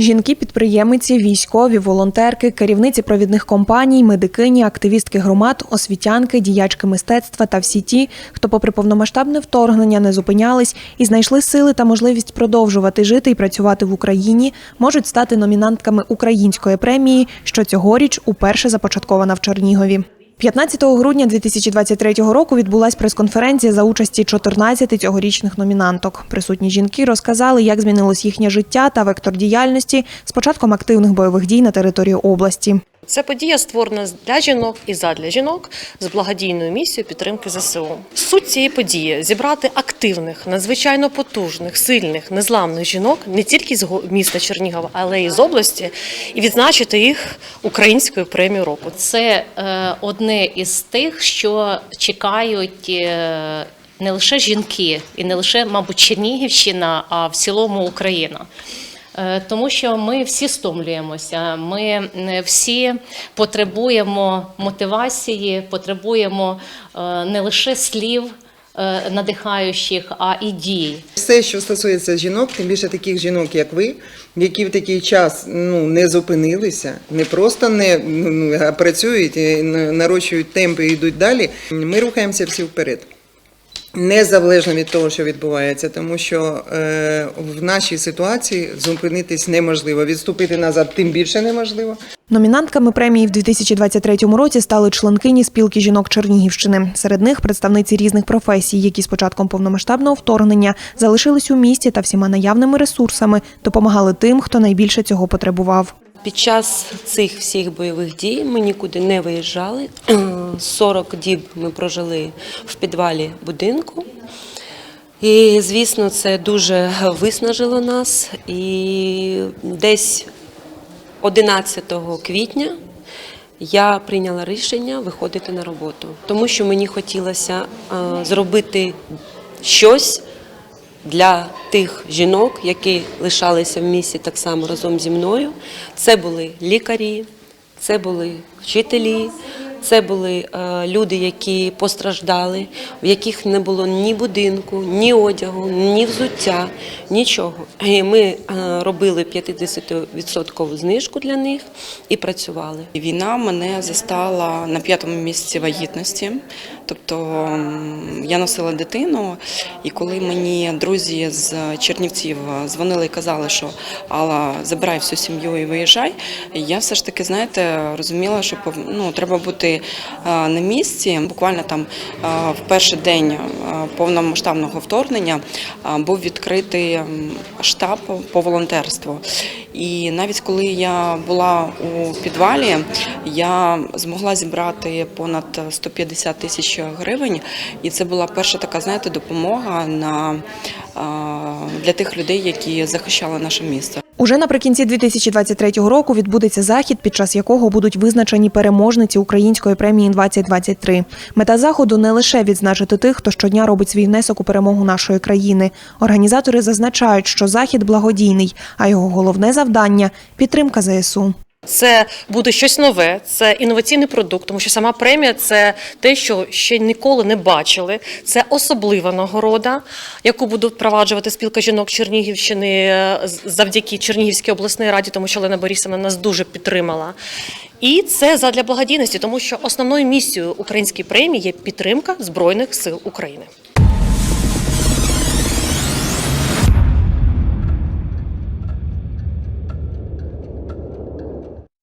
Жінки-підприємиці, військові, волонтерки, керівниці провідних компаній, медикині, активістки громад, освітянки, діячки мистецтва та всі ті, хто, попри повномасштабне вторгнення, не зупинялись і знайшли сили та можливість продовжувати жити і працювати в Україні, можуть стати номінантками української премії, що цьогоріч уперше започаткована в Чернігові. 15 грудня 2023 року відбулась прес-конференція за участі 14 цьогорічних номінанток. Присутні жінки розказали, як змінилось їхнє життя та вектор діяльності з початком активних бойових дій на території області. Це подія створена для жінок і задля жінок з благодійною місією підтримки ЗСУ. Суть цієї події зібрати активних, надзвичайно потужних, сильних, незламних жінок не тільки з міста Чернігова, але й з області, і відзначити їх українською премією року. Це е, одне із тих, що чекають. е, Не лише жінки, і не лише, мабуть, Чернігівщина, а в цілому Україна. Е, Тому що ми всі стомлюємося, ми е, всі потребуємо мотивації, потребуємо е, не лише слів надихаючих, а і дій. Все, що стосується жінок, тим більше таких жінок, як ви, які в такий час ну не зупинилися, не просто не ну, працюють, нарощують темпи і йдуть далі. Ми рухаємося всі вперед. Незалежно від того, що відбувається, тому що е, в нашій ситуації зупинитись неможливо, відступити назад тим більше неможливо. Номінантками премії в 2023 році стали членкині спілки жінок Чернігівщини. Серед них представниці різних професій, які з початком повномасштабного вторгнення залишились у місті та всіма наявними ресурсами допомагали тим, хто найбільше цього потребував. Під час цих всіх бойових дій ми нікуди не виїжджали. 40 діб ми прожили в підвалі будинку. І, звісно, це дуже виснажило нас. І десь 11 квітня я прийняла рішення виходити на роботу, тому що мені хотілося е, зробити щось для тих жінок, які лишалися в місті так само разом зі мною. Це були лікарі, це були вчителі, це були е, люди, які постраждали, в яких не було ні будинку, ні одягу, ні взуття, нічого. І ми е, робили 50% знижку для них і працювали. Війна мене застала на п'ятому місяці вагітності. Тобто я носила дитину, і коли мені друзі з Чернівців дзвонили і казали, що Алла, забирай всю сім'ю і виїжджай, я все ж таки, знаєте, розуміла, що ну, треба бути е, на місці. Буквально там е, в перший день е, повномасштабного вторгнення був відкритий штаб по волонтерству. І навіть коли я була у підвалі, я змогла зібрати понад 150 тисяч гривень, і це була перша така, знаєте, допомога на для тих людей, які захищали наше місто. Уже наприкінці 2023 року відбудеться захід, під час якого будуть визначені переможниці української премії 2023. Мета заходу не лише відзначити тих, хто щодня робить свій внесок у перемогу нашої країни. Організатори зазначають, що захід благодійний, а його головне завдання підтримка ЗСУ. Це буде щось нове, це інноваційний продукт, тому що сама премія це те, що ще ніколи не бачили. Це особлива нагорода, яку буде впроваджувати спілка жінок Чернігівщини е, завдяки Чернігівській обласній раді, тому що Олена Борисовна нас дуже підтримала. І це задля благодійності, тому що основною місією української премії є підтримка Збройних сил України.